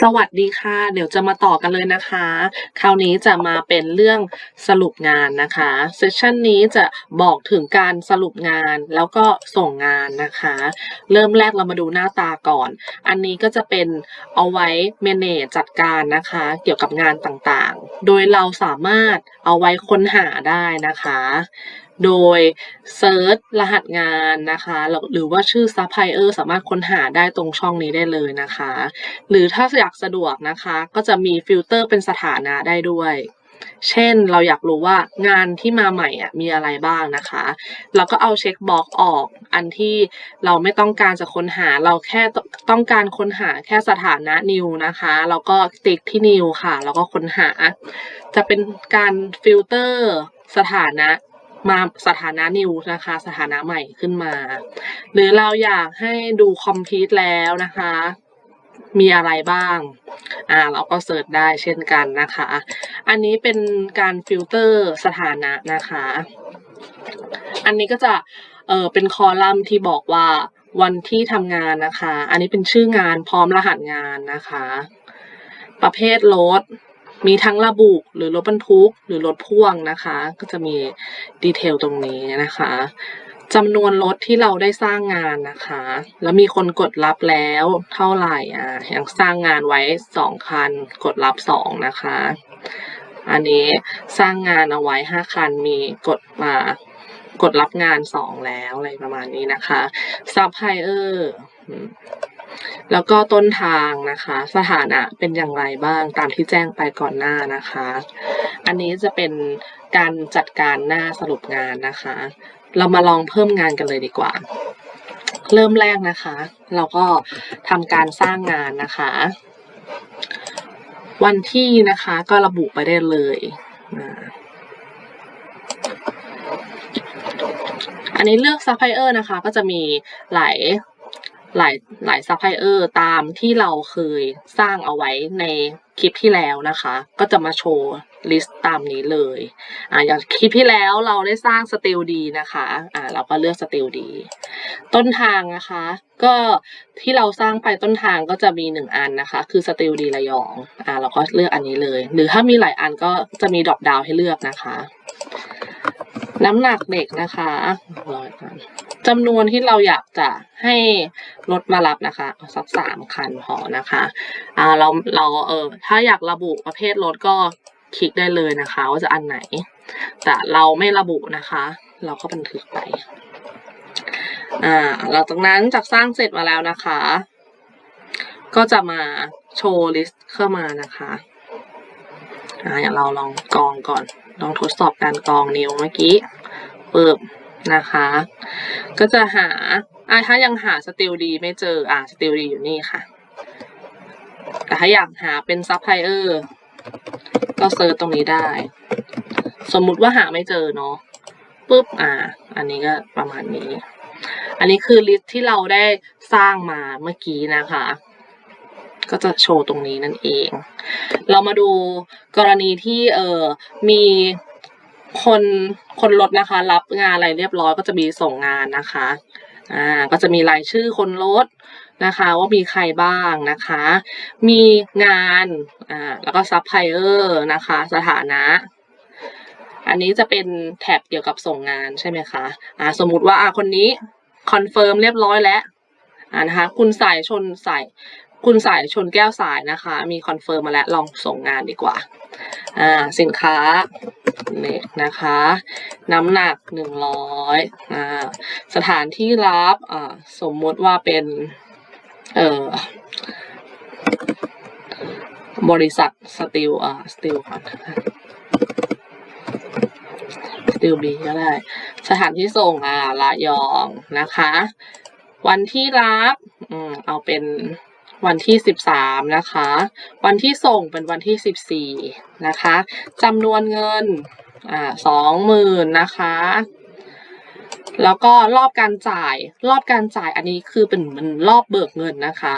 สวัสดีค่ะ เดี๋ยวจะมาต่อกันเลยนะคะ คราวนี้จะมาเป็นเรื่องสรุปงานนะคะเซสชันนี้จะบอกถึงการสรุปงานแล้วก็ส่งงานนะคะ เริ่มแรกเรามาดูหน้าตาก่อน อันนี้ก็จะเป็นเอาไว้ manage จัดการนะคะ เกี่ยวกับงานต่างๆ โดยเราสามารถเอาไว้ค้นหาได้นะคะ โดยเซิร์ชรหัสงานนะคะ หรือว่าชื่อซัพพลายเออร์สามารถค้นหาได้ตรงช่องนี้ได้เลยนะคะ หรือถ้าอยากสะดวกนะคะ ก็จะมีฟิลเตอร์เป็นสถานะได้ด้วย เช่นเราอยากรู้ว่างานที่มาใหม่อะมีอะไรบ้างนะคะ เราก็เอาเช็คบล็อกออก อันที่เราไม่ต้องการจะค้นหา เราแค่ต้องการค้นหาแค่สถานะ new นะคะแล้วก็ติ๊กที่ new ค่ะ แล้วก็ค้นหา จะเป็นการฟิลเตอร์สถานะมาสถานะ new นะคะ สถานะใหม่ขึ้นมา หรือเราอยากให้ดู complete แล้วนะคะ มีอะไรบ้าง อ่า เราก็เสิร์ชได้เช่นกันนะคะ อันนี้เป็นการฟิลเตอร์สถานะนะคะ อันนี้ก็จะเออเป็นคอลัมน์ที่บอกว่าวันที่ทำงานนะคะ อันนี้เป็นชื่องานพร้อมรหัสงานนะคะ ประเภทรถ มีทั้งระบุหรือรถบรรทุก หรือรถพ่วงนะคะ ก็จะมีดีเทลตรงนี้นะคะ จำนวนรถที่เราได้สร้างงานนะคะ แล้วมีคนกดรับแล้วเท่าไหร่อะอย่างสร้างงานไว้สองคัน กดรับสองนะคะ อันนี้สร้างงานเอาไว้ห้าคันมีกดมากดรับงานสองแล้วอะไรประมาณนี้นะคะซัพพลายเออร์แล้วก็ต้นทางนะคะ สถานะเป็นอย่างไรบ้างตามที่แจ้งไปก่อนหน้านะคะ อันนี้จะเป็นการจัดการหน้าสรุปงานนะคะ เรามาลองเพิ่มงานกันเลยดีกว่า เริ่มแรกนะคะ เราก็ทำการสร้างงานนะคะ วันที่นะคะก็ระบุไปได้เลยอันนี้เลือกซัพพลายเออร์นะคะ ก็จะมีหลายหลายหลายซัพพลายเออร์ตามที่เราเคยสร้างเอาไว้ใน ลิปที่แล้วนะคะ ก็จะมาโชว์ลิสต์ตามนี้เลยอ่าอย่างคลิปที่แล้วเราได้สร้างสติลดีนะคะอ่าเราก็เลือกสติลดี ต้นทางนะคะ ก็ที่เราสร้างไปต้นทางก็จะมีหนึ่งอันนะคะ คือสติลดีระยองอ่าเราก็เลือกอันนี้เลย หรือถ้ามีหลายอันก็จะมีดรอปดาวให้เลือกนะคะ น้ำหนักเด็กนะคะร้อยคัน จำนวนที่เราอยากจะให้รถมารับนะคะเอาสักสามคันพอนะคะอ่าเราเราเออถ้าอยากระบุประเภทรถก็คลิกได้เลยนะคะว่าจะอันไหน แต่เราไม่ระบุนะคะ เราก็บันทึกไปอ่าหลังจากนั้นจากสร้างเสร็จมาแล้วนะคะ ก็จะมาโชว์ลิสต์เข้ามานะคะอ่าอย่างเราลองกรองก่อน ลองทดสอบการกรองนิ้วเมื่อกี้เปึ๊บ นะคะ ก็จะหาอ่าถ้ายังหาสติลดีไม่เจออ่าสติลดีอยู่นี่ค่ะ แต่ถ้าอยากหาเป็นซัพพลายเออร์ก็เซิร์ชตรงนี้ได้ สมมุติว่าหาไม่เจอเนาะปุ๊บอ่า อันนี้ก็ประมาณนี้ อันนี้คือลิสต์ที่เราได้สร้างมาเมื่อกี้นะคะ ก็จะโชว์ตรงนี้นั่นเอง เรามาดูกรณีที่เออมี คนคนรถนะคะ รับงานอะไรเรียบร้อยก็จะมีส่งงานนะคะอ่าก็จะมีรายชื่อคนรถนะคะว่ามีใครบ้างนะคะ มีงานอ่าแล้วก็ซัพพลายเออร์นะคะ สถานะ อันนี้จะเป็นแท็บเกี่ยวกับส่งงานใช่ไหมคะอ่าสมมุติว่าอ่าคนนี้คอนเฟิร์มเรียบร้อยแล้วอ่านะคะคุณสายชนสาย คุณสายชนแก้วสายนะคะ มีคอนเฟิร์มมาแล้วลองส่งงานดีกว่า อ่า สินค้าเนี่ยนะคะ น้ำหนักหนึ่งร้อยอ่า สถานที่รับอ่าสมมติว่าเป็น เอ่อบริษัทสตีลอ่าสตีลก่อนสตีลบีก็ได้ สถานที่ส่งอ่าระยองนะคะ วันที่รับ อืม เอาเป็น วันที่สิบสามนะคะ วันที่ส่งเป็นวันที่สิบสี่นะคะจำนวนเงินสองหมื่นนะคะ แล้วก็รอบการจ่าย รอบการจ่ายอันนี้คือเป็นมันรอบเบิกเงินนะคะ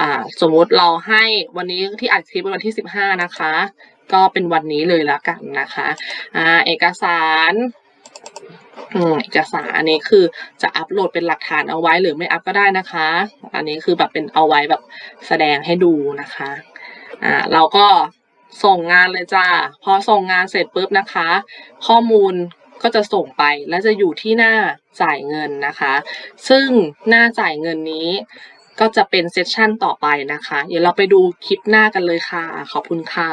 อ่า สมมุติเราให้วันนี้ที่อัดคลิปเป็นวันที่สิบห้านะคะ ก็เป็นวันนี้เลยแล้วกันนะคะ อ่า เอกสาร เอกสารอันนี้คือจะอัปโหลดเป็นหลักฐานเอาไว้หรือไม่อัปก็ได้นะคะ อันนี้คือแบบเป็นเอาไว้แบบแสดงให้ดูนะคะอ่าเราก็ส่งงานเลยจ้าพอส่งงานเสร็จปุ๊บนะคะ ข้อมูลก็จะส่งไปและจะอยู่ที่หน้าจ่ายเงินนะคะ ซึ่งหน้าจ่ายเงินนี้ก็จะเป็นเซสชันต่อไปนะคะ เดี๋ยวเราไปดูคลิปหน้ากันเลยค่ะ ขอบคุณค่ะ